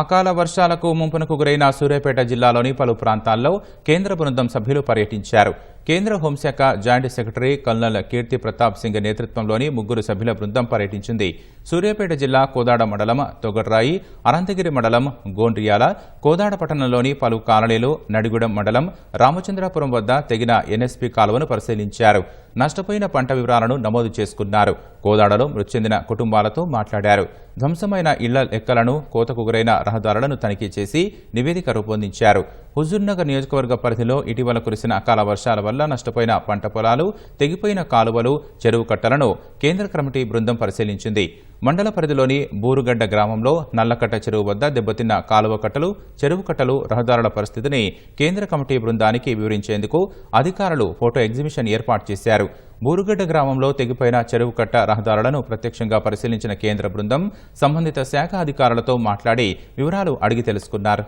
అకాల వర్షాలకు ముంపునకు గురైన సూర్యాపేట జిల్లాలోని పలు ప్రాంతాల్లో కేంద్ర బృందం సభ్యులు పర్యటించారు. కేంద్ర హోంశాఖ joint secretary colonel Keerthi Pratap Singh నేతృత్వంలోని ముగ్గురు సభ్యుల బృందం పర్యటించింది. సూర్యాపేట జిల్లా కోదాడ మండలం తొగడ్రాయి అనంతగిరి మండలం గోండ్రియాల కోదాడ పట్టణంలోని పలు కాలనీలు నడిగూడెం మండలం రామచంద్రాపురం వద్ద తెగిన ఎన్ఎస్పీ కాలువను పరిశీలించారు. నష్టపోయిన పంట వివరాలను నమోదు చేసుకున్నారు. కోదాడలో మృతి చెందిన కుటుంబాలతో మాట్లాడారు. ధ్వంసమైన ఇళ్ళ లెక్కలను కోతకు గురైన రహదారులను తనిఖీ చేసి నివేదిక రూపొందించారు. హుజూర్నగర్ నియోజకవర్గ పరిధిలో ఇటీవల కురిసిన అకాల వర్షాల వల్ల నష్టపోయిన పంట పొలాలు తెగిపోయిన కాలువలు చెరువు కట్టలను కేంద్ర కమిటీ బృందం పరిశీలించింది. మండల పరిధిలోని బూరుగడ్డ గ్రామంలో నల్లకట్ట చెరువు వద్ద దెబ్బతిన్న కాలువ కట్టలు చెరువు కట్టలు రహదారుల పరిస్థితిని కేంద్ర కమిటీ బృందానికి వివరించేందుకు అధికారులు ఫోటో ఎగ్జిబిషన్ ఏర్పాటు చేశారు. బూరుగడ్డ గ్రామంలో తెగిపోయిన చెరువు కట్ట రహదారులను ప్రత్యక్షంగా పరిశీలించిన కేంద్ర బృందం సంబంధిత శాఖ అధికారులతో మాట్లాడి వివరాలు అడిగి తెలుసుకున్నారు.